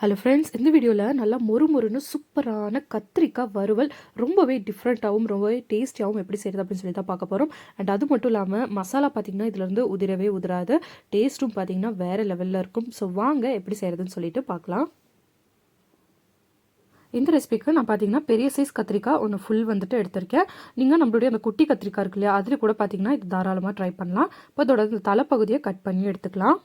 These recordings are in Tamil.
ஹலோ ஃப்ரெண்ட்ஸ் இந்த வீடியோவில் நல்லா மொறு மொறுன்னு சூப்பரான கத்திரிக்காய் வறுவல் ரொம்பவே டிஃப்ரெண்ட்டாகவும் ரொம்பவே டேஸ்டியாகவும் எப்படி செய்கிறது அப்படின்னு சொல்லி தான் பார்க்க போகிறோம் அண்ட் அது மட்டும் இல்லாமல் மசாலா பார்த்திங்கன்னா இதுலேருந்து உதிரவே உதிராது. டேஸ்ட்டும் பார்த்திங்கன்னா வேறு லெவலில் இருக்கும். ஸோ வாங்க எப்படி செய்கிறதுன்னு சொல்லிட்டு பார்க்கலாம். இந்த ரெசிபிக்கு நான் பார்த்தீங்கன்னா பெரிய சைஸ் கத்திரிக்காய் ஒன்று ஃபுல் வந்துட்டு எடுத்திருக்கேன். நீங்கள் நம்மளுடைய அந்த குட்டி கத்திரிக்காய் இருக்கு இல்லையா அதில் கூட பார்த்தீங்கன்னா இது தாராளமாக ட்ரை பண்ணலாம். இப்போ அதோட இந்த தலைப்பகுதியை கட் பண்ணி எடுத்துக்கலாம்.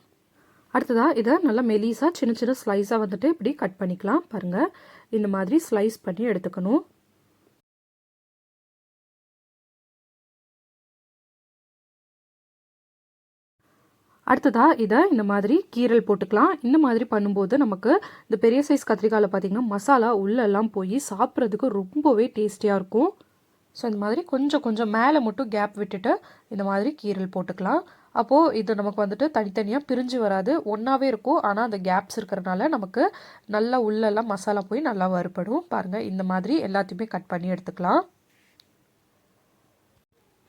அடுத்ததாக இதை நல்லா மெலிசாக சின்ன சின்ன ஸ்லைஸாக வந்துட்டு இப்படி கட் பண்ணிக்கலாம். பாருங்கள் இந்த மாதிரி ஸ்லைஸ் பண்ணி எடுத்துக்கணும். அடுத்ததாக இதை இந்த மாதிரி கீரல் போட்டுக்கலாம். இந்த மாதிரி பண்ணும்போது நமக்கு இந்த பெரிய சைஸ் கத்திரிக்காயில் பார்த்திங்கன்னா மசாலா உள்ளெல்லாம் போய் சாப்பிட்றதுக்கு ரொம்பவே டேஸ்டியாக இருக்கும். ஸோ இந்த மாதிரி கொஞ்சம் கொஞ்சம் மேலே மட்டும் கேப் விட்டுட்டு இந்த மாதிரி கீரல் போட்டுக்கலாம். அப்போது இது நமக்கு வந்துட்டு தனித்தனியாக பிரிஞ்சு வராது. ஒன்றாவே இருக்கும். ஆனால் அந்த கேப்ஸ் இருக்கிறனால நமக்கு நல்லா உள்ளெல்லாம் மசாலா போய் நல்லா வறுப்படும் பாருங்கள் இந்த மாதிரி எல்லாத்தையுமே கட் பண்ணி எடுத்துக்கலாம்.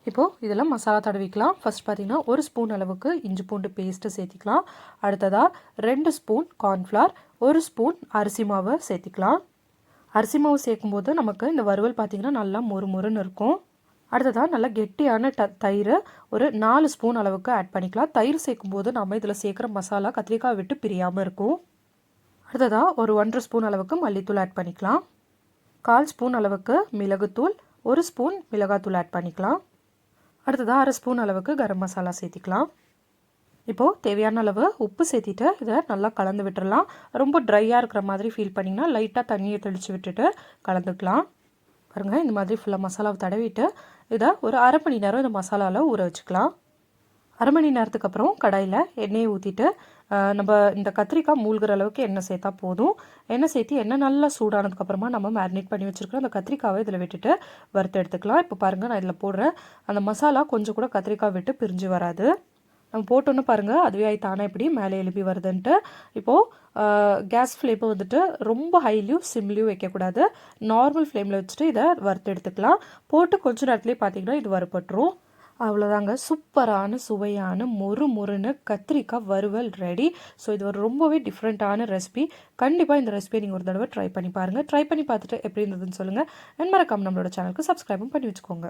இப்போது இதெல்லாம் மசாலா தடவிக்கலாம். ஃபஸ்ட் பார்த்திங்கன்னா ஒரு ஸ்பூன் அளவுக்கு இஞ்சி பூண்டு பேஸ்ட்டு சேர்த்திக்கலாம். அடுத்ததாக ரெண்டு ஸ்பூன் கார்ன்ஃப்ளவர் ஒரு ஸ்பூன் அரிசி மாவை சேர்த்திக்கலாம். அரிசி மாவு சேர்க்கும்போது நமக்கு இந்த வறுவல் பார்த்திங்கன்னா நல்லா மொறு மொறுன்னு இருக்கும். அடுத்ததாக நல்லா கெட்டியான ட தயிர் ஒரு நாலு ஸ்பூன் அளவுக்கு ஆட் பண்ணிக்கலாம். தயிர் சேர்க்கும்போது நம்ம இதில் சேர்க்குற மசாலா கத்திரிக்காய் விட்டு பிரியாமல் இருக்கும். அடுத்ததாக ஒரு ஒன்றரை ஸ்பூன் அளவுக்கு மல்லித்தூள் ஆட் பண்ணிக்கலாம். கால் ஸ்பூன் அளவுக்கு மிளகுத்தூள் ஒரு ஸ்பூன் மிளகாத்தூள் ஆட் பண்ணிக்கலாம். அடுத்ததாக அரை ஸ்பூன் அளவுக்கு கரம் மசாலா சேர்த்திக்கலாம். இப்போது தேவையான அளவு உப்பு சேர்த்திட்டு இதை நல்லா கலந்து விட்டுடலாம் ரொம்ப ட்ரையாக இருக்கிற மாதிரி ஃபீல் பண்ணிங்கன்னா லைட்டாக தண்ணியை தெளித்து விட்டுட்டு கலந்துக்கலாம். பாருங்கள் இந்த மாதிரி ஃபுல்லாக மசாலாவை தடவிட்டு இதை ஒரு அரை மணி நேரம் இந்த மசாலாவில் ஊற வச்சுக்கலாம். அரை மணி நேரத்துக்கு அப்புறம் கடாயில் எண்ணெயை ஊற்றிட்டு நம்ம இந்த கத்திரிக்காய் மூழ்கிற அளவுக்கு எண்ணெய் சேர்த்தா போதும். எண்ணெய் சேர்த்து எண்ணெய் நல்லா சூடானதுக்கப்புறமா நம்ம மேரினேட் பண்ணி வச்சுருக்கோம் அந்த கத்திரிக்காவை இதில் விட்டுட்டு வறுத்து எடுத்துக்கலாம். இப்போ பாருங்கள் நான் இதில் போடுறேன். அந்த மசாலா கொஞ்சம் கூட கத்திரிக்காய் விட்டு பிரிஞ்சு வராது. நம்ம போட்டோன்னு பாருங்கள் அதுவே ஆகி தானே எப்படி மேலே எழுப்பி வருதுன்ட்டு. இப்போது கேஸ் ஃப்ளேமை வந்துட்டு ரொம்ப ஹைலியும் சிம்லியும் வைக்கக்கூடாது. நார்மல் ஃப்ளேமில் வச்சுட்டு இதை வறுத்து எடுத்துக்கலாம். போட்டு கொஞ்ச நேரத்துலேயே பார்த்தீங்கன்னா இது வறுப்பட்டுரும் அவ்வளோதாங்க சூப்பரான சுவையான மொறு மொறுன்னு கத்திரிக்காய் வறுவல் ரெடி ஸோ இது ஒரு ரொம்பவே டிஃப்ரெண்ட்டான ரெசிபி கண்டிப்பாக இந்த ரெசிபியை நீங்கள் ஒரு தடவை ட்ரை பண்ணி பாருங்கள் ட்ரை பண்ணி பார்த்துட்டு எப்படி இருந்ததுன்னு சொல்லுங்கள் அண்ட் மறக்காமல் நம்மளோட சேனலுக்கு சப்ஸ்கிரைபும் பண்ணி வச்சுக்கோங்க.